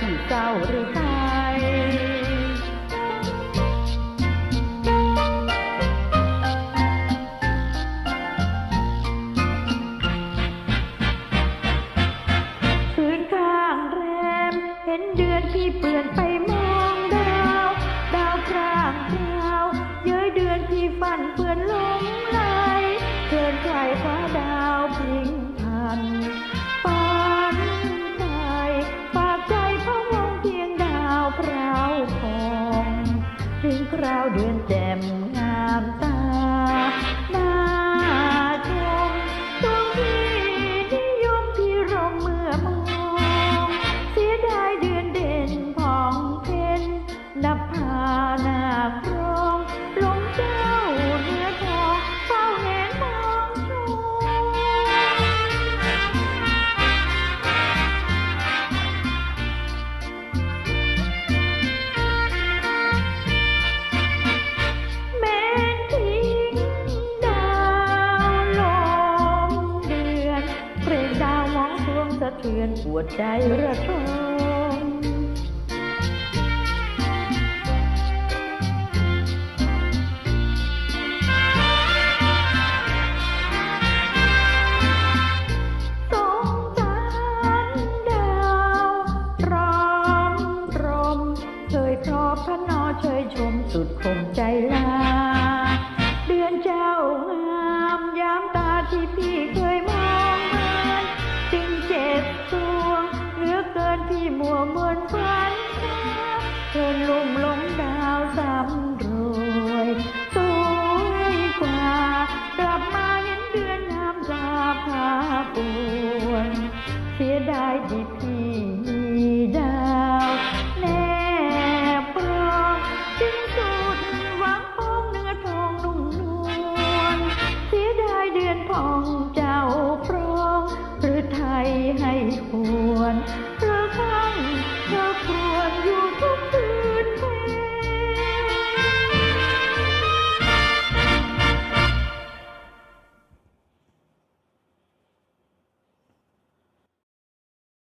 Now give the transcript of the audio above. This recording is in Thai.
ที่เจ้าหรือไนข้างแรม เห็นเดือนพี่เปลี่ยนไปมองดาว ดาวพรางพราวย้ยเดือนพี่ฝันเปื่อนหลงไหลเดินไกลฟ้าดาว มงามตา ระเทือนปวดใจระทมสงสารดาวรอมรมเคยพรอพระนอเชยชมสุดคงใจลา turn your